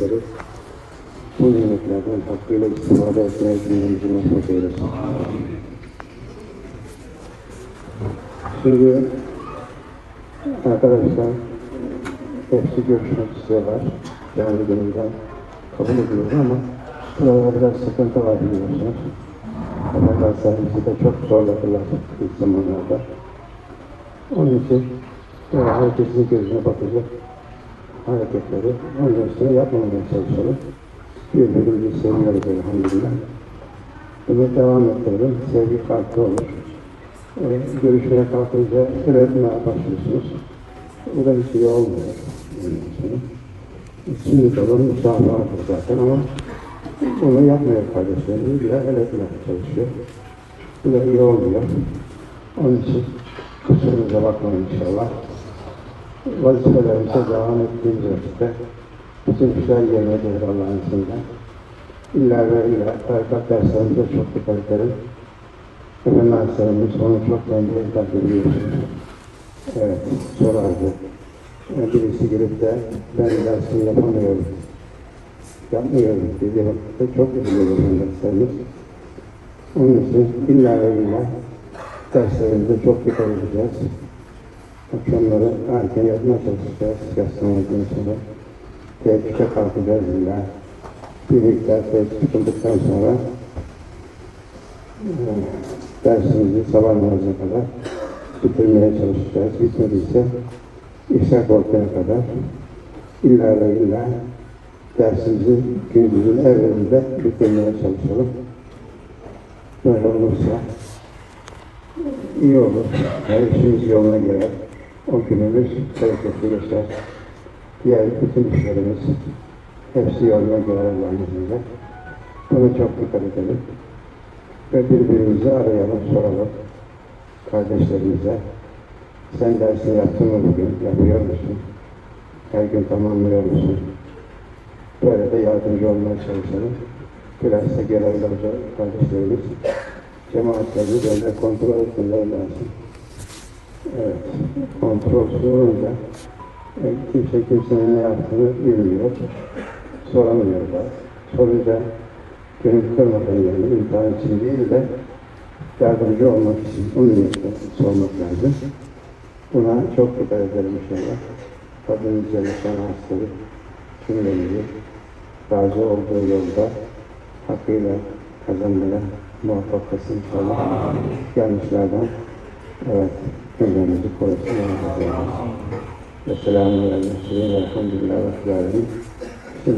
bizleri bu nimetlerden hakkıyla istifade etmeye cümlemizi nasip eylesin. Şimdi arkadaşlar hepsi görüşmek istiyorlar. Canlı gönülden kabul ediyoruz ama burada biraz sıkıntı var biliyorsunuz. Servisi de çok zorladılar ilk zamanlarda. Onun için herkesin gözüne bakacak hareketleri ondan sonra yapmamaya çalışalım. Birbirimizi seviyoruz elhamdülillah. Bunu devam ettirelim. Sevgi farklı olur. Ee, görüşmeye kalkınca üretmeye başlıyorsunuz. Bu da hiç iyi olmuyor. Ondan sonra. Sünnet olan müsafahadır zaten ama bunu yapmıyor kardeşlerimiz. Bile el etmeye çalışıyor. Bu da iyi olmuyor. Onun için kusurumuza bakmayın inşallah. Vazifelerimize devam ettiğimiz vakitte bütün güzel gelir Allah'ın izniyle. İlla ve illa tarikat derslerimize çok dikkat edelim. Efendim derslerimiz onu çok kendi takdir ediyorsunuz. Evet, sorardı. Birisi gelip de ben dersimi yapamıyorum, yapmıyorum dediği vakitte çok üzülüyor efendim derslerimiz. Onun için illa ve illa derslerimize çok dikkat edeceğiz. Akşamları erken yatmaya çalışacağız. Yaslamaktan sonra teheccüde kalkacağız illa. Bir miktar teheccüd çıkıldıktan sonra e, dersimizi sabah namazına kadar bitirmeye çalışacağız. Bitmediyse İshak ortaya kadar illa ve illa dersimizi gündüzün evvelinde bitirmeye çalışalım. Böyle olursa iyi olur. Her işimiz yoluna girer. O günümüz bereketli. Diğer bütün işlerimiz hepsi yoluna girer Allah'ın izniyle. Buna çok dikkat edelim. Ve birbirimizi arayalım, soralım. Kardeşlerimize. Sen dersini yaptın mı bugün? Yapıyor musun? Her gün tamamlıyor musun? Böyle de yardımcı olmaya çalışalım. Görevli olacak kardeşlerimiz cemaatlerini böyle kontrol etmeleri lazım. Evet, kontrolsüz olunca e, kimse kimsenin ne yaptığını bilmiyor, soramıyorlar. Sorunca gönül kırmadan yani imtihan için değil de yardımcı olmak için o niyetle sormak lazım. Buna çok dikkat edelim inşallah. Rabbimiz Celle Şanasları cümlemizi razı olduğu yolda hakkıyla kazanmaya muvaffak kılsın inşallah. Yanlışlardan evet cümlemizi korusun. Ve selamun aleyküm ve elhamdülillah ve